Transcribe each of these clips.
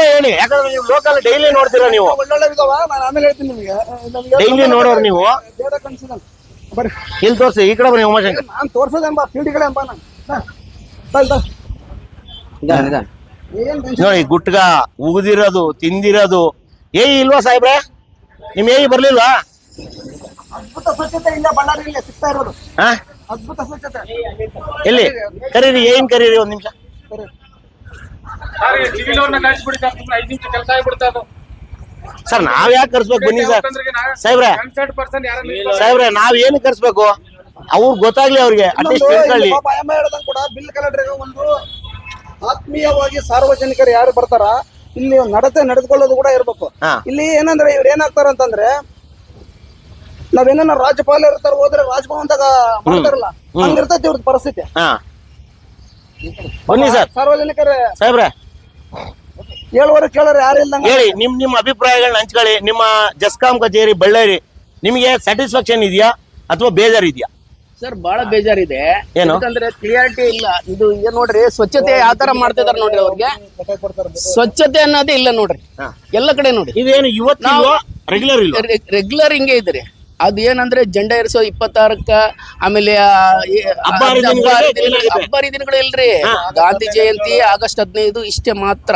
ಹೇಳಿ. ಯಾಕಂದ್ರೆ ನೀವು ಲೋಕಲ್ ಡೈಲಿ ನೋಡ್ತೀರಾ ನೀವು? ಒಳ್ಳೊಳ್ಳೆ ಇದಾವ ನಾನು ಆಮೇಲೆ ಹೇಳ್ತೀನಿ ನಿಮಗೆ. ನಮ್ಗೆ ಡೈಲಿ ನೋಡೋರು ನೀವು? ಬೇರೆ ಕನ್ಸಿದನ್ ಬರ್ರಿ. ಇಲ್ಲಿ ತೋರಿಸಿ ಈ ಕಡೆ ಬನ್ನಿ ಉಮಾಶಂಕರ್. ನಾನು. ಏನ್ tension? ನೋಡಿ ಗುಟ್ಗ ಉಗಿದಿರೋದು ತಿಂದಿರೋದು. ಏ ಇಲ್ವಾ ಸಾಹೇಬ್ರೆ? ನಿಮ್ ಏಯಿ ಬರ್ಲಿಲ್ವಾ? ಅದ್ಭುತ ಸ್ವಚ್ಛತೆ ಇಲ್ಲ ಬಳ್ಳಾರಿಯಲ್ಲಿ ಸಿಗ್ತಾ ಇರೋದು. ಹಾ? ಅದ್ಭುತ ಸ್ವಚ್ಛತೆ. ಎಲ್ಲಿ ಕರೀರಿ ಏನ್ ಕರೀರಿ ಒಂದ್ ನಿಮಿಷ? ಸರಿ. ಸರ್ ನಾವ್ ಯಾಕೆ ಕರ್ಸ್ಬೇಕು? ಬನ್ನಿ ಸರ್. ಸಾಹೇಬ್ರೆ. ಸಾಹೇಬ್ರೆ ನಾವ್ ಏನು ಕರ್ಸ್ಬೇಕು? ಅವ್ರ್ ಗೊತ್ತಾಗ್ಲಿ ಅವ್ರಿಗೆ ಅಟ್ಲೀಸ್ಟ್ ತಿಳ್ಕೊಳ್ಳಿ. ಕೂಡ ಬಿಲ್ ಕಲೆಕ್ಟರ್ಗೆ ಒಂದು ಆತ್ಮೀಯವಾಗಿ ಸಾರ್ವಜನಿಕರು ಯಾರು ಬರ್ತಾರ ಇಲ್ಲಿ ನಡತೆ ನಡೆದುಕೊಳ್ಳೋದು ಕೂಡ ಇರ್ಬೇಕು. ಇಲ್ಲಿ ಏನಂದ್ರೆ ಇವ್ರು ಏನಾಗ್ತಾರ ಅಂತಂದ್ರೆ ನಾವೇನ ರಾಜ್ಯಪಾಲ ಇರ್ತಾರ ಹೋದ್ರೆ ರಾಜಭವನದಾಗ ಮಾಡ್ತಾರಲ್ಲ ಹಂಗಿರ್ತೈತಿ ಇವ್ರದ್ದು ಪರಿಸ್ಥಿತಿ. ಹಾ. ಬನ್ನಿ ಸರ್. ಸಾರ್ವಜನಿಕರೇ ಸಾಹೇಬ್ರೆ. ಹೇಳುವರು ಕೇಳೋರು ಯಾರು ಇಲ್ಲ ಹೇಳಿ ನಿಮ್ ನಿಮ್ ಅಭಿಪ್ರಾಯಗಳನ್ನ ಹಂಚ್ಕೊಳ್ಳಿ. ನಿಮ್ಮ ಜಸ್ಕಾಂ ಕಚೇರಿ ಬಳ್ಳಾರಿ ನಿಮಗೆ ಸ್ಯಾಟಿಸ್ಫ್ಯಾಕ್ಷನ್ ಇದೆಯಾ ಅಥವಾ ಬೇಜಾರ್ ಇದೆಯಾ ಸರ್ ಬಹಳ ಬೇಜಾರಿದೆ. ಏನು? ಅಂದ್ರೆ ಕ್ಲಿಯಾರಿಟಿ ಇಲ್ಲ. ಇದು ಏನ್ ನೋಡ್ರಿ ಸ್ವಚ್ಛತೆ ಯಾವ ತರ ಮಾಡ್ತಿದಾರೆ ನೋಡ್ರಿ ಅವ್ರಿಗೆ. ಸ್ವಚ್ಛತೆ ಅನ್ನೋದೇ ಇಲ್ಲ ನೋಡ್ರಿ. ಎಲ್ಲ ಕಡೆ ನೋಡಿ ಇದೇನು ಇವತ್ತು ರೆಗ್ಯುಲರ್ ಇಲ್ಲ ರೆಗ್ಯುಲರ್ ಹಿಂಗೆ ಇದ್ರಿ. ಅದು ಏನಂದ್ರೆ ಜೆಂಡ ಇರಿಸೋ ಇಪ್ಪತ್ತಾರಕ್ಕ ಆಮೇಲೆ ಆ, ದಿನಗಳು ಹಬ್ಬ ಹರಿದಿನಗಳು ಹರಿದಿನಗಳು ಇಲ್ರಿ? ಗಾಂಧಿ ಜಯಂತಿ ಆಗಸ್ಟ್ ಹದಿನೈದು ಇಷ್ಟೇ ಮಾತ್ರ.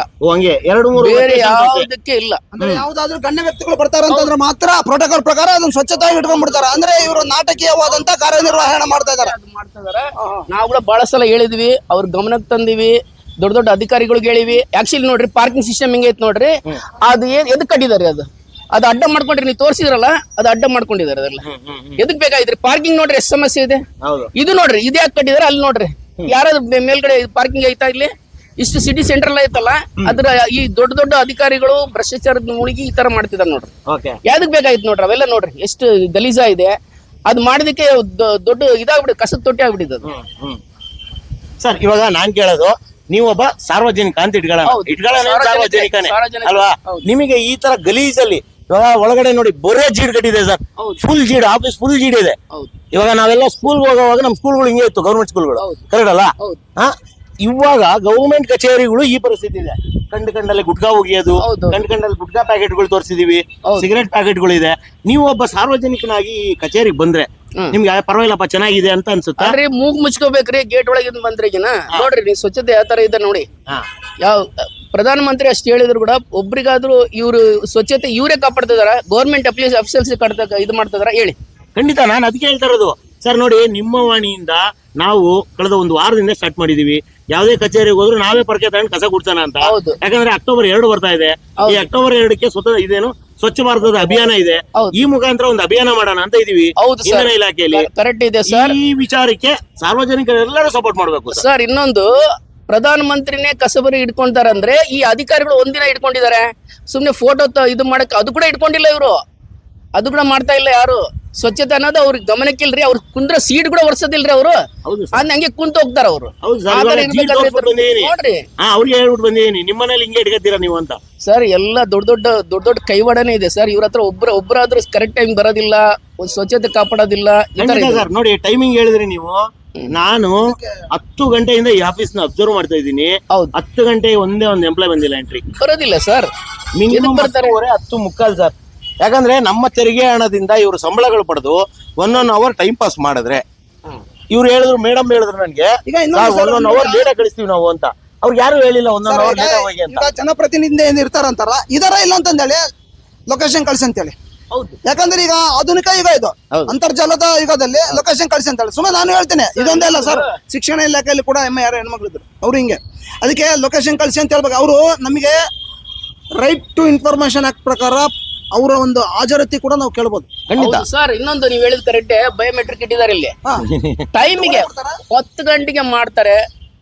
ಎರಡು ಮೂರು ಬೇರೆ ಯಾವ್ದಕ್ಕೆ ಇಲ್ಲ. ಅಂದ್ರೆ ಯಾವ್ದಾದ್ರು ಗಣ್ಯ ವ್ಯಕ್ತಿಗಳು ಬರ್ತಾರಂತಂದ್ರೆ ಮಾತ್ರ ಪ್ರೋಟೋಕಾಲ್ ಪ್ರಕಾರ ಅದನ್ನ ಸ್ವಚ್ಛತಾಗಿ ಇಟ್ಕೊಂಡ್ಬಿಡ್ತಾರೆ. ಅಂದ್ರೆ ಇವರು ನಾಟಕೀಯವಾದಂತ ಕಾರ್ಯನಿರ್ವಹಣೆ ಮಾಡ್ತಾ ಇದಾರೆ ಮಾಡ್ತಿದಾರೆ ನಾವು ಕೂಡ ಬಹಳ ಸಲ ಹೇಳಿದ್ವಿ ಅವ್ರ ಗಮನಕ್ಕೆ ತಂದಿವಿ ದೊಡ್ಡ ದೊಡ್ಡ ಅಧಿಕಾರಿಗಳಿಗೆ ಹೇಳಿವಿ. ಆಕ್ಚುಲಿ ನೋಡ್ರಿ ಪಾರ್ಕಿಂಗ್ ಸಿಸ್ಟಮ್ ಹೆಂಗೈತೆ ನೋಡ್ರಿ? ಅದು ಏನ್ ಎದಕ್ ಕಟ್ಟಿದಾರೆ ಅದು? ಅದು ಅಡ್ಡ ಮಾಡ್ಕೊಂಡ್ರಿ ನೀವು ತೋರಿಸಿದ್ರಲ್ಲ ಅದು ಅಡ್ಡ ಮಾಡ್ಕೊಂಡಿದ್ದಾರೆ ಅದೆಲ್ಲ. ಎದಕ್ ಬೇಕಾಗಿದ್ರಿ? ಪಾರ್ಕಿಂಗ್ ನೋಡ್ರಿ ಎಷ್ಟು ಸಮಸ್ಯೆ ಇದೆ? ಇದು ನೋಡ್ರಿ ಇದು ಯಾಕೆ ಕಟ್ಟಿದಾರೆ ಅಲ್ಲಿ ನೋಡ್ರಿ. ಯಾರಾದ್ರೂ ಮೇಲ್ಗಡೆ ಪಾರ್ಕಿಂಗ್ ಐತಾ ಇಲ್ಲಿ? ಇಷ್ಟು ಸಿಟಿ ಸೆಂಟರ್ ಎಲ್ಲ ಐತಲ್ಲ ಅದ್ರ ಈ ದೊಡ್ಡ ದೊಡ್ಡ ಅಧಿಕಾರಿಗಳು ಭ್ರಷ್ಟಾಚಾರದ ಮುಳುಗಿ ಈ ತರ ಮಾಡ್ತಿದಾರೆ ನೋಡ್ರಿ. ಯಾವ್ದಕ್ ಬೇಕಾಯ್ತು ನೋಡ್ರಿ ಅವೆಲ್ಲ ನೋಡ್ರಿ ಎಷ್ಟು ಗಲೀಜ ಇದೆ. ಅದ್ ಮಾಡೋದಕ್ಕೆ ದೊಡ್ಡ ಇದಾಗ್ಬಿಡಿ ಕಸದ ತೊಟ್ಟಿ ಆಗ್ಬಿಟ್ಟಿದ್ ಅದು. ಸರ್ ಇವಾಗ ನಾನ್ ಕೇಳೋದು ನೀವೊಬ್ಬ ಸಾರ್ವಜನಿಕ ಅಂತ ಇಟ್ಕೊಳ್ಳೋಣ. ಇಟ್ಕೊಳ್ಳೋಣ ಸಾರ್ವಜನಿಕ- ಸಾರ್ವಜನಿಕನೇ ಅಲ್ವಾ? ನಿಮಗೆ ಈ ತರ ಗಲೀಜಲ್ಲಿ ಇವಾಗ ಒಳಗಡೆ ನೋಡಿ ಬರೇ ಜೀಡ್ ಕಟ್ಟಿದೆ ಸರ್. ಫುಲ್ ಜೀಡ್ ಆಫೀಸ್ ಫುಲ್ ಜೀಡ್ ಇದೆ. ಇವಾಗ ನಾವೆಲ್ಲ ಸ್ಕೂಲ್ ಹೋಗುವಾಗ ನಮ್ಮ ಸ್ಕೂಲ್ಗಳು ಹಿಂಗೆ ಇತ್ತು ಗೌರ್ಮೆಂಟ್ ಸ್ಕೂಲ್ಗಳು. ಕರೆಕ್ಟ್ ಅಲ್ಲ? ಇವಾಗ ಗೌರ್ಮೆಂಟ್ ಕಚೇರಿಗಳು ಈ ಪರಿಸ್ಥಿತಿ ಇದೆ. ಕಂಡು ಕಂಡಲ್ಲಿ ಗುಟ್ಕಾ ಒಗೆಯೋದು. ಕಂಡು ಕಂಡಲ್ಲಿ ಗುಟ್ಕಾ ಪ್ಯಾಕೆಟ್ಗಳು ತೋರಿಸಿದೀವಿ. ಸಿಗರೆಟ್ ಪ್ಯಾಕೆಟ್ಗಳು ಇದೆ ನೀವು ಒಬ್ಬ ಸಾರ್ವಜನಿಕನಾಗಿ ಈ ಕಚೇರಿಗೆ ಬಂದ್ರೆ. ನಿಮ್ಗೆ ಪರವಾಗಿಲ್ಲಪ್ಪ ಚೆನ್ನಾಗಿದೆ ಅಂತ ಅನ್ಸುತ್ತೆ? ಮೂಗ್ ಮುಚ್ಕೋಬೇಕ್ರಿ ಗೇಟ್ ಒಳಗಿಂದ ಬಂದ್ರಿಗಿನ. ನೋಡ್ರಿ ನೀವು ಸ್ವಚ್ಛತೆ ಯಾವ ತರ ಇದೆ ನೋಡಿ. ಹಾ. ಯಾವ ಪ್ರಧಾನ ಮಂತ್ರಿ ಅಷ್ಟು ಹೇಳಿದ್ರು ಕೂಡ ಒಬ್ರಿಗಾದ್ರೂ ಇವರು ಸ್ವಚ್ಛತೆ ಇವರೇ ಕಾಪಾಡ್ತಿದಾರ ಗೌರ್ಮೆಂಟ್ ಅಪ್ಲೀಸ್ ಅಫಿಷಿಯಲ್ಸ್ ಕಟ್ತ ಇದು ಮಾಡ್ತಿದಾರ ಹೇಳಿ. ಖಂಡಿತ ನಾನು ಅದಕ್ಕೆ ಹೇಳ್ತಾ ಇರೋದು. ಸರ್ ನೋಡಿ ನಿಮ್ಮ ವಾಣಿಯಿಂದ ನಾವು ಕಳೆದ ಒಂದು ವಾರದಿಂದ ಸ್ಟಾರ್ಟ್ ಮಾಡಿದೀವಿ. ಯಾವುದೇ ಕಚೇರಿಗೆ ಹೋದ್ರು ನಾವೇ ಪರಕೆ ತಗೊಂಡು ಕಸ ಗುಡ್ಸೋಣ ಅಂತ. ಹೌದು. ಯಾಕಂದ್ರೆ ಅಕ್ಟೋಬರ್ ಎರಡು ಬರ್ತಾ ಇದೆ. ಈ ಅಕ್ಟೋಬರ್ ಎರಡಕ್ಕೆ ಸ್ವತಃ ಇದೇನು? ಸ್ವಚ್ಛ ಭಾರತದ ಅಭಿಯಾನ ಇದೆ. ಹೌದು. ಈ ಮುಖಾಂತರ ಒಂದು ಅಭಿಯಾನ ಮಾಡೋಣ ಅಂತ ಇದೀವಿ ಹೌದು. ಇಂಧನ ಇಲಾಖೆಯಲ್ಲಿ. ಕರೆಕ್ಟ್ ಇದೆ ಸರ್. ಈ ವಿಚಾರಕ್ಕೆ ಸಾರ್ವಜನಿಕರೆಲ್ಲರೂ ಸಪೋರ್ಟ್ ಮಾಡ್ಬೇಕು ಸರ್ ಇನ್ನೊಂದು ಪ್ರಧಾನ ಮಂತ್ರಿನೇ ಕಸಬರಿ ಇಟ್ಕೊಂತಾರಂದ್ರೆ ಈ ಅಧಿಕಾರಿಗಳು ಒಂದಿನ ಇಟ್ಕೊಂಡಿದ್ದಾರೆ ಸುಮ್ನೆ ಫೋಟೋ ಇದು ಮಾಡಕ್ ಅದು ಕೂಡ ಇಟ್ಕೊಂಡಿಲ್ಲ ಇವರು. ಅದು ಕೂಡ ಮಾಡ್ತಾ ಇಲ್ಲ ಯಾರು. ಸ್ವಚ್ಛತೆ ಅನ್ನೋದು ಅವ್ರಿಗೆ ಗಮನಕ್ಕಿಲ್ರಿ ಅವ್ರ ಕುಂದ್ರ ಸೀಟ್ ಕೂಡ ಒರ್ಸೋದಿಲ್ರಿ ಅವರು. ಅದ್ ಹಂಗೆ ಕುಂತ ಹೋಗ್ತಾರ ಅವರು. ನೋಡ್ರಿ. ಅವ್ರಿಗೆ ಹೇಳ್ಬಿಟ್ಟು ಬಂದಿದೀನಿ. ನಿಮ್ಮ ಹಿಂಗೆ ಇಟ್ಕೊತೀರಾ ನೀವು ಅಂತ? ಸರ್ ಎಲ್ಲ ದೊಡ್ಡ ದೊಡ್ಡ ದೊಡ್ಡ ದೊಡ್ಡ ಕೈವಾಡನೇ ಇದೆ ಸರ್. ಇವ್ರ ಹತ್ರ ಒಬ್ರ ಒಬ್ಬರಾದ್ರೂ ಕರೆಕ್ಟ್ ಟೈಮ್ ಬರೋದಿಲ್ಲ. ಸ್ವಚ್ಛತೆ ಕಾಪಾಡೋದಿಲ್ಲ. ನೋಡಿ ಟೈಮಿಂಗ್ ಹೇಳಿದ್ರಿ ನೀವು. ನಾನು ಹತ್ತು ಗಂಟೆಯಿಂದ ಈ ಆಫೀಸ್ನ ಅಬ್ಸರ್ವ್ ಮಾಡ್ತಾ ಇದ್ದೀನಿ. ಹೌದು. ಹತ್ತು ಗಂಟೆ ಒಂದೇ ಒಂದು ಎಂಪ್ಲಾಯ್ ಬಂದಿಲ್ಲ ಎಂಟ್ರಿ ಬರೋದಿಲ್ಲ ಸರ್ ಮಿನಿಮಮ್ ಬರ್ತಾರೆ ಹತ್ತು ಮುಕ್ಕಾಲ್ ಸರ್ ಯಾಕಂದ್ರೆ ನಮ್ಮ ತೆರಿಗೆ ಹಣದಿಂದ ಇವರು ಸಂಬಳಗಳು ಪಡೆದು one one hour time pass ಮಾಡಿದ್ರೆ ಇವ್ರು ಹೇಳಿದ್ರು ಮೇಡಮ್ ಹೇಳಿದ್ರು ನನಗೆ ಈಗ ಇನ್ನೊಂದು ಒನ್ ಒನ್ ಅವರ್ ಲೇಟ್ ಕಳಿಸ್ತೀವಿ ನಾವು ಅಂತ. ಅವ್ರಿಗೆ ಯಾರು ಹೇಳಿಲ್ಲ ಒನ್ ಅವರ್ ಲೇಟ್ ಹೋಗಿ ಅಂತ. ಈಗ ಜನಪ್ರತಿನಿಧಿ ಏನ್ ಇರ್ತಾರಂತಾರ ಇದರ ಇಲ್ಲ ಅಂತಂದೇಳಿ ಲೊಕೇಶನ್ ಕಳ್ಸಿ ಅಂತೇಳಿ. ಯಾಕಂದ್ರೆ ಈಗ ಆಧುನಿಕ ಯುಗ ಇದು. ಅಂತರ್ಜಾಲದ ಯುಗದಲ್ಲಿ ಲೊಕೇಶನ್ ಕಳ್ಸಿ ಅಂತ ಹೇಳಿ ಸುಮ್ಮನೆ ನಾನು ಹೇಳ್ತೇನೆ ಇದೊಂದೇ ಅಲ್ಲ ಸರ್. ಶಿಕ್ಷಣ ಇಲಾಖೆಯಲ್ಲಿ ಕೂಡ ಎಮ್ಮೆ ಯಾರು ಹೆಣ್ಮಕ್ಳು ಇದ್ರು. ಅವ್ರು ಹಿಂಗೆ. ಅದಕ್ಕೆ ಲೊಕೇಶನ್ ಕಳ್ಸಿ ಅಂತ ಹೇಳ್ಬೇಕು. ಅವರು ನಮಗೆ ರೈಟ್ ಟು ಇನ್ಫಾರ್ಮೇಶನ್ ಆಕ್ಟ್ ಪ್ರಕಾರ ಅವರ ಒಂದು ಹಾಜರತಿ ಕೂಡ ನಾವು ಕೇಳ್ಬೋದು. ಖಂಡಿತ. ಸರ್ ಇನ್ನೊಂದು ನೀವು ಹೇಳಿದ ಕರೆಕ್ಟ್ ಬಯೋಮೆಟ್ರಿಕ್ ಇಟ್ಟಿದ್ದಾರೆ ಇಲ್ಲಿ. ಹಾ. ಟೈಮಿಗೆ ಹತ್ತು ಗಂಟೆಗೆ ಮಾಡ್ತಾರೆ.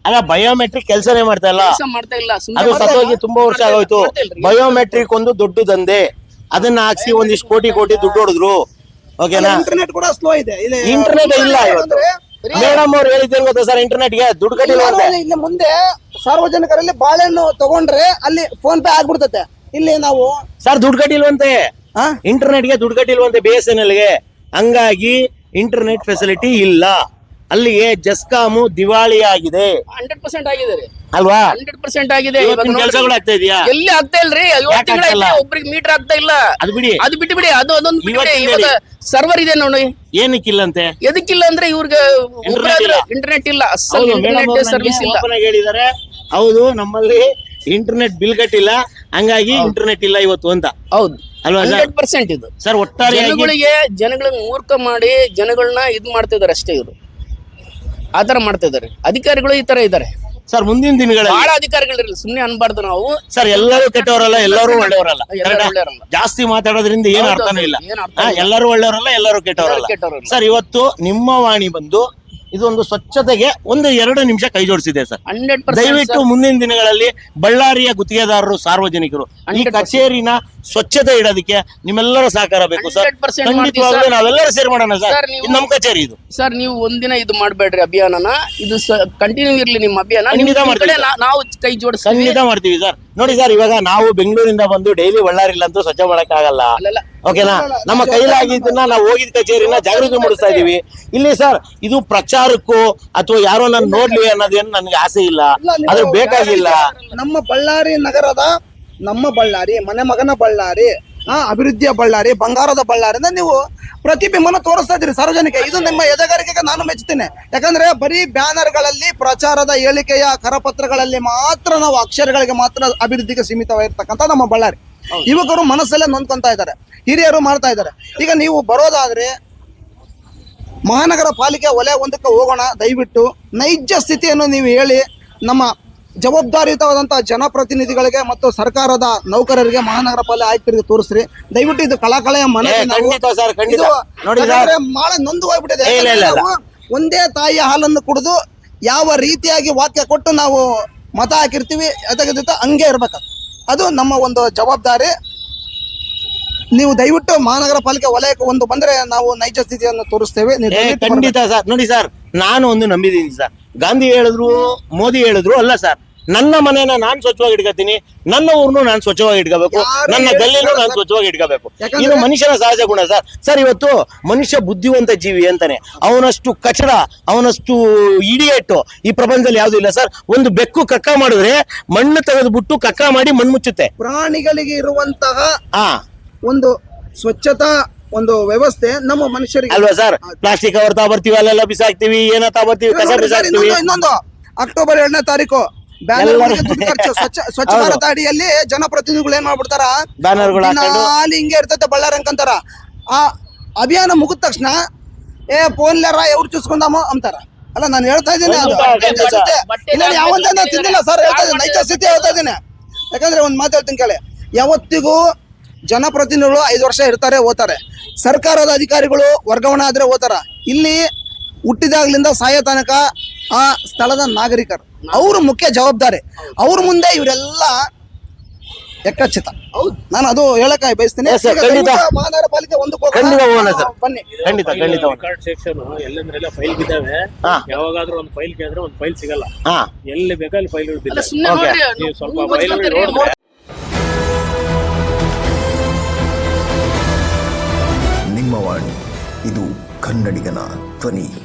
ಅಲ್ಲ ಬಯೋಮೆಟ್ರಿಕ್ ಕೆಲಸನೇ ಮಾಡ್ತಾ ಇಲ್ಲ. ಕೆಲಸ ಮಾಡ್ತಾ ಇಲ್ಲ ಅದು ಸತ್ತೋಗಿ ತುಂಬಾ ವರ್ಷ ಆಗೋಯ್ತು. ಬಯೋಮೆಟ್ರಿಕ್ ಒಂದು ದೊಡ್ಡ ದಂಧೆ. ಅದನ್ನ ಹಾಕ್ಸಿ ಒಂದಿಷ್ಟು ಕೋಟಿ ಕೋಟಿ ದುಡ್ಡು ಹೊಡೆದ್ರು. ಓಕೆನಾ ಇಂಟರ್ನೆಟ್ ಕೂಡ ಸ್ಲೋ ಇದೆ. ಇಲ್ಲಿ ಇಂಟರ್ನೆಟ್ ಇಲ್ಲ ಇವತ್ತು. ಮೇಡಮ್ ಅವ್ರು ಹೇಳಿದ್ದೇನು ಗೊತ್ತಾ ಸರ್ ಇಂಟರ್ನೆಟ್ಗೆ ದುಡ್ಡು ಕಟ್ಟಿಲ್ಲ ಅಂತೆ ಇಲ್ಲಿ- ಮುಂದೆ ಸಾರ್ವಜನಿಕರಲ್ಲಿ ಬಾಳೆಹಣ್ಣು ತಗೊಂಡ್ರೆ ಅಲ್ಲಿ ಫೋನ್ ಪೇ ಆಗ್ಬಿಡ್ತತೆ. ಇಲ್ಲಿ ನಾವು ಸರ್ ದುಡ್ಡು ಕಟ್ಟಿಲ್ವಂತೆ. ಇಂಟರ್ನೆಟ್ಗೆ ದುಡ್ಡು ಕಟ್ಟಿಲ್ವಂತೆ ಬಿ ಎಸ್ ಎನ್ ಎಲ್ಗೆ ಹಂಗಾಗಿ ಇಂಟರ್ನೆಟ್ ಫೆಸಿಲಿಟಿ ಇಲ್ಲ. ಅಲ್ಲಿಗೆ ಜಸ್ಕಾಮು ದಿವಾಳಿ ಆಗಿದೆ ಹಂಡ್ರೆಡ್ ಪರ್ಸೆಂಟ್ ಆಗಿದೆ ರೀ. ಅಲ್ವಾ? ಹಂಡ್ರೆಡ್ ಪರ್ಸೆಂಟ್ ಆಗಿದೆ. ಇವತ್ತಿನ ಕೆಲಸಗಳು ಆಗ್ತಾ ಇದೆಯಾ? ಎಲ್ಲಿ ಆಗ್ತಾ ಇಲ್ರಿ? ಯಾಕ್ ಆಗ್ತಾ ಇಲ್ಲ? ಒಬ್ರಿಗೆ ಮೀಟರ್ ಆಗ್ತಾ ಇಲ್ಲ. ಅದು ಬಿಡಿ. ಅದು ಬಿಟ್ಟು ಬಿಡಿ ಅದು ಅದೊಂದು ಬಿಟ್ಟು ಇವತ್ತಿನ ಇವಾಗ ಸರ್ವರ್ ಇದೆ ನೋಡಿ. ಏನಕ್ಕಿಲ್ಲಂತೆ? ಎದಕ್ಕಿಲ್ಲ ಅಂದ್ರೆ ಇವ್ರಿಗೆ Internet ಇಲ್ಲ. ಇಂಟರ್ನೆಟ್ ಇಲ್ಲ. ಅಸಲ್ ಹೌದು ಇಂಟರ್ನೆಟ್ ಸರ್ವಿಸ್ ಇಲ್ಲ. ಓಪನ್ ಆಗಿ ಹೌದು ನಮ್ಮಲ್ಲಿ ಇಂಟರ್ನೆಟ್ ಬಿಲ್ ಕಟ್ಟಿಲ್ಲ ಹಂಗಾಗಿ ಇಂಟರ್ನೆಟ್ ಇಲ್ಲ ಇವತ್ತು ಅಂತ. ಹೌದು. ಅಲ್ವಾ ಸರ್ ಹಂಡ್ರೆಡ್ ಪರ್ಸೆಂಟ್ ಇದು. ಸರ್ ಒಟ್ಟಾರೆಯಾಗಿ ಜನಗಳಿಗೆ ಜನಗಳನ್ನ ಮೂರ್ಖ ಮಾಡಿ ಜನಗಳನ್ನ ಇದ್ ಮಾಡ್ತಿದಾರೆ ಅಷ್ಟೇ ಇವರು. ಆತರ ಮಾಡ್ತಾ ಇದಾರೆ ಅಧಿಕಾರಿಗಳು ಈ ತರ ಇದಾರೆ ಸರ್ ಮುಂದಿನ ದಿನಗಳಲ್ಲಿ ಬಹಳ ಅಧಿಕಾರಿಗಳಿರಲಿ ಸುಮ್ನೆ ಅನ್ಬಾರ್ದು ನಾವು. ಸರ್ ಎಲ್ಲರೂ ಕೆಟ್ಟವರಲ್ಲ ಎಲ್ಲರೂ ಒಳ್ಳೆಯವರಲ್ಲ. ಎಲ್ಲರೂ ಕರೆಕ್ಟಾ? ಒಳ್ಳೆಯವರಲ್ಲ. ಜಾಸ್ತಿ ಮಾತಾಡೋದ್ರಿಂದ ಏನ್ ಹೌದು, ಅರ್ಥನೂ ಇಲ್ಲ. ಏನ್ ಅರ್ಥ ಹಾ, ಎಲ್ಲರೂ ಒಳ್ಳೆಯವರಲ್ಲ ಎಲ್ಲರೂ ಕೆಟ್ಟವರಲ್ಲ. ಎಲ್ಲರೂ ಕೆಟ್ಟವರಲ್ಲ. ಸರ್ ಇವತ್ತು ನಿಮ್ಮ ವಾಣಿ ಬಂದು ಇದೊಂದು ಸ್ವಚ್ಛತೆಗೆ ಒಂದು ಎರಡು ನಿಮಿಷ ಕೈ ಜೋಡಿಸಿದೆ ಸರ್. ಹಂಡ್ರೆಡ್ ದಯವಿಟ್ಟು ಮುಂದಿನ ದಿನಗಳಲ್ಲಿ ಬಳ್ಳಾರಿಯ ಗುತ್ತಿಗೆದಾರರು ಸಾರ್ವಜನಿಕರು ಈ 100% ಕಚೇರಿನ ಸ್ವಚ್ಛತೆ ಇಡೋದಕ್ಕೆ ನಿಮ್ಮೆಲ್ಲರ ಸಹಕಾರ ಬೇಕು ಸರ್. 100% ಖಂಡಿತವಾಗ್ಲೂ ಮಾಡ್ತೀವಿ ನಾವೆಲ್ಲರೂ ಸೇರಿ ಮಾಡೋಣ ಸರ್. ಸರ್, ನೀವು- ಇದು ನಮ್ಮ ಕಚೇರಿ ಇದು. ಸರ್ ನೀವು ಒಂದಿನ ಇದು ಮಾಡಬೇಡ್ರಿ ಅಭಿಯಾನನ. ಇದು ಕಂಟಿನ್ಯೂ ಇರ್ಲಿ ನಿಮ್ಮ ಅಭಿಯಾನ. ನಿಮ್ ಖಂಡಿತ ಮಾಡ್ತೀವಿ ಕಡೆ ನಾ- ನಾವು ಕೈ ಜೋಡಿಸ್ತೀವಿ. ಖಂಡಿತ ಮಾಡ್ತೀವಿ ಸರ್. ನೋಡಿ ಸರ್ ಇವಾಗ ನಾವು ಬೆಂಗಳೂರಿಂದ ಬಂದು ಡೈಲಿ ಬಳ್ಳಾರಿಲ್ಲಂತೂ ಸ್ವಚ್ಛ ಮಾಡಕ್ಕಾಗಲ್ಲ. ಅಲ್ಲೆಲ್ಲ. ಓಕೆನಾ ನಮ್ಮ ಕೈಲಾಗಿದ್ದನ್ನ ನಾವು ಹೋಗಿದ ಕಚೇರಿನ ಜಾಗೃತಿ ಮೂಡಿಸ್ತಾ ಇದೀವಿ ಇಲ್ಲಿ ಸರ್ ಇದು ಪ್ರಚಾರಕ್ಕೂ ಅಥವಾ ಯಾರೋ ನಾನು ನೋಡ್ಲಿ ಅನ್ನೋದೇನು ನನ್ಗೆ ಆಸೆ ಇಲ್ಲ. ಅದ್ರ ಬೇಕಾಗಿಲ್ಲ. ನಮ್ಮ ಬಳ್ಳಾರಿ ನಗರದ ನಮ್ಮ ಬಳ್ಳಾರಿ ಮನೆ ಮಗನ ಬಳ್ಳಾರಿ ಆ ಅಭಿವೃದ್ಧಿಯ ಬಳ್ಳಾರಿ ಬಂಗಾರದ ಬಳ್ಳಾರಿ ಅಂದ್ರೆ ನೀವು ಪ್ರತಿಬಿಂಬನ ತೋರಿಸ್ತಾ ಇದ್ದೀರಿ ಸಾರ್ವಜನಿಕ. ಇದು ನಿಮ್ಮ ಎದೆಗಾರಿಕೆಗೆ ನಾನು ಮೆಚ್ಚುತ್ತೇನೆ. ಯಾಕಂದ್ರೆ ಬರೀ ಬ್ಯಾನರ್ಗಳಲ್ಲಿ ಪ್ರಚಾರದ ಹೇಳಿಕೆಯ ಕರಪತ್ರಗಳಲ್ಲಿ ಮಾತ್ರ ನಾವು ಅಕ್ಷರಗಳಿಗೆ ಮಾತ್ರ ಅಭಿವೃದ್ಧಿಗೆ ಸೀಮಿತವಾಗಿರ್ತಕ್ಕಂಥ ನಮ್ಮ ಬಳ್ಳಾರಿ. ಯುವಕರು ಮನಸ್ಸಲ್ಲೇ ನೊಂದ್ಕೊಂತ ಇದ್ದಾರೆ. ಹಿರಿಯರು ಮಾಡ್ತಾ ಇದ್ದಾರೆ. ಈಗ ನೀವು ಬರೋದಾದ್ರೆ ಮಹಾನಗರ ಪಾಲಿಕೆ ವಲಯ ಒಂದಕ್ಕೆ ಹೋಗೋಣ ದಯವಿಟ್ಟು ನೈಜ ಸ್ಥಿತಿಯನ್ನು ನೀವು ಹೇಳಿ ನಮ್ಮ ಜವಾಬ್ದಾರಿಯುತವಾದಂತಹ ಜನಪ್ರತಿನಿಧಿಗಳಿಗೆ ಮತ್ತು ಸರ್ಕಾರದ ನೌಕರರಿಗೆ ಮಹಾನಗರ ಪಾಲಿಕೆ ಆಯುಕ್ತರಿಗೆ ತೋರಿಸ್ರಿ. ದಯವಿಟ್ಟು ಇದು ಕಳಕಳೆಯ ಮನೆ ಬಹಳ ನೊಂದು ಹೋಗ್ಬಿಟ್ಟಿದೆ. ಒಂದೇ ತಾಯಿಯ ಹಾಲನ್ನು ಕುಡಿದು ಯಾವ ರೀತಿಯಾಗಿ ವಾಕ್ಯ ಕೊಟ್ಟು ನಾವು ಮತ ಹಾಕಿರ್ತೀವಿ ಅದಕ್ಕೆ ಹಂಗೆ ಇರ್ಬೇಕು ಅದು ನಮ್ಮ ಒಂದು ಜವಾಬ್ದಾರಿ. ನೀವು ದಯವಿಟ್ಟು ಮಹಾನಗರ ಪಾಲಿಕೆ ವಲಯಕ್ಕೆ ಒಂದು ಬಂದ್ರೆ ನಾವು ನೈಜ ಸ್ಥಿತಿಯನ್ನು ತೋರಿಸ್ತೇವೆ. ಖಂಡಿತ ಸರ್. ನೋಡಿ ಸರ್ ನಾನು ಒಂದು ನಂಬಿದ್ದೀನಿ ಸರ್. ಗಾಂಧಿ ಹೇಳಿದ್ರು ಮೋದಿ ಹೇಳಿದ್ರು ಅಲ್ಲ ಸರ್. ನನ್ನ ಮನೇನ ನಾನ್ ಸ್ವಚ್ಛವಾಗಿ ಇಟ್ಕೋತೀನಿ ನನ್ನ ಊರ್ನು ನಾನು ಸ್ವಚ್ಛವಾಗಿ ಇಟ್ಕೋಬೇಕು ನನ್ನ ಗಲ್ಲಿನ ನಾನು ಸ್ವಚ್ಛವಾಗಿ ಇಟ್ಕೋಬೇಕು. ಇದು ಮನುಷ್ಯನ ಸಹಜ ಗುಣ ಸರ್. ಸರ್ ಇವತ್ತು ಮನುಷ್ಯ ಬುದ್ಧಿವಂತ ಜೀವಿ ಅಂತಾನೆ. ಅವನಷ್ಟು ಕಚಡ ಅವನಷ್ಟು ಇಡಿಯಟ್ಟು ಈ ಪ್ರಪಂಚದಲ್ಲಿ ಯಾವ್ದು ಇಲ್ಲ ಸರ್. ಒಂದು ಬೆಕ್ಕು ಕಕ್ಕ ಮಾಡಿದ್ರೆ ಮಣ್ಣು ತೆಗೆದ್ಬಿಟ್ಟು ಕಕ್ಕ ಮಾಡಿ ಮಣ್ಣು ಮುಚ್ಚುತ್ತೆ. ಪ್ರಾಣಿಗಳಿಗೆ ಇರುವಂತಹ ಒಂದು ಸ್ವಚ್ಛತಾ ಒಂದು ವ್ಯವಸ್ಥೆ ನಮ್ಮ ಮನುಷ್ಯರಿಗೆ. ಅಲ್ವಾ ಸರ್? ಪ್ಲಾಸ್ಟಿಕ್ ಕವರ್ ತಗೊಬರ್ತೀವಿ ಅಲ್ಲೆಲ್ಲ ಬಿಸಾಕ್ತಿವಿ ಏನೋ ತಗೊಬರ್ತೀವಿ ಕಸ ಬಿಸಾಕ್ತಿವಿ. ಇನ್ನೊಂದು ಇನ್ನೊಂದು. ಅಕ್ಟೋಬರ್ ಎರಡನೇ ತಾರೀಕು. ಬ್ಯಾನರ್ ಎಲ್ಲರೂ- ದುಡ್ಡು ಖರ್ಚು ಸ್ವಚ್ಛ ಸ್ವಚ್ಛ ಹೌದು. ಭಾರತ ಅಡಿಯಲ್ಲಿ ಜನಪ್ರತಿನಿಧಿಗಳು ಏನ್ ಮಾಡ್ಬಿಡ್ತಾರ? ಬ್ಯಾನರ್ಗಳು ಹಾಕೊಂಡು ದಿನಾಲಿ ಹಿಂಗೆ ಇರ್ತೈತೆ ಬಳ್ಳಾರಿ ಅಂತಾರ. ಆ ಅಭಿಯಾನ ಮುಗಿದ ತಕ್ಷಣ ಏ ಫೋನ್ಲಾರ ಎವ್ರು ಚೂಸ್ಕೊಂಡಾಮ ಅಂತಾರ. ಅಲ್ಲ ನಾನು ಹೇಳ್ತಾ ಇದ್ದೀನಿ ಅದು. ನೈಜ. ಬಟ್ಟೆ ಇಲ್ಲ ಯಾವಂತ ನಾನು ತಿಂದಿಲ್ಲ ಸರ್ ಹೇಳ್ತಾ ಇದ್ದೀನಿ. ನೈಜ ಸ್ಥಿತಿ ಹೇಳ್ತಾ ಇದ್ದೀನಿ. ಯಾಕಂದ್ರೆ ಒಂದು ಮಾತು ಹೇಳ್ತೀನಿ ಕೇಳಿ. ಯಾವತ್ತಿಗೂ ಜನಪ್ರತಿನಿಧಿಗಳು ಐದು ವರ್ಷ ಇರ್ತಾರೆ ಓದ್ತಾರೆ. ಸರ್ಕಾರದ ಅಧಿಕಾರಿಗಳು ವರ್ಗಾವಣೆ ಆದ್ರೆ ಹೋತಾರ ಇಲ್ಲಿ ಹುಟ್ಟಿದಾಗ್ಲಿಂದ ಸಾಯೋ ತನಕ ಆ ಸ್ಥಳದ ನಾಗರಿಕರು. ಅವರು ಮುಖ್ಯ ಜವಾಬ್ದಾರಿ. ಅವ್ರ ಮುಂದೆ ಇವರೆಲ್ಲ ಎಕ್ಕಚ್ಚಿತ. ನಾನು ಅದು ಹೇಳಕ್ ಬಯಸ್ತೇನೆ. ಮಹಾನಗರ ಪಾಲಿಕೆ ಒಂದು ಖಂಡಿತ ಹೋಗೋಣ ಸರ್. ಬನ್ನಿ. ಖಂಡಿತ ಖಂಡಿತ. ರೆಕಾರ್ಡ್ ಸೆಕ್ಷನ್ ಎಲ್ಲಂದ್ರೆಲ್ಲ ಫೈಲ್ ಇದಾವೆ. ಯಾವಾಗಾದ್ರೂ ಒಂದು ಫೈಲ್ ಕೇಳಿದ್ರೆ ಒಂದು ಫೈಲ್ ಸಿಗಲ್ಲ. ಎಲ್ಲಿ ಬೇಕಲ್ಲಿ ಫೈಲ್ ನೀವು ಸ್ವಲ್ಪ ಫೈಲ್ ಇದು ಕನ್ನಡಿಗನ ಧ್ವನಿ.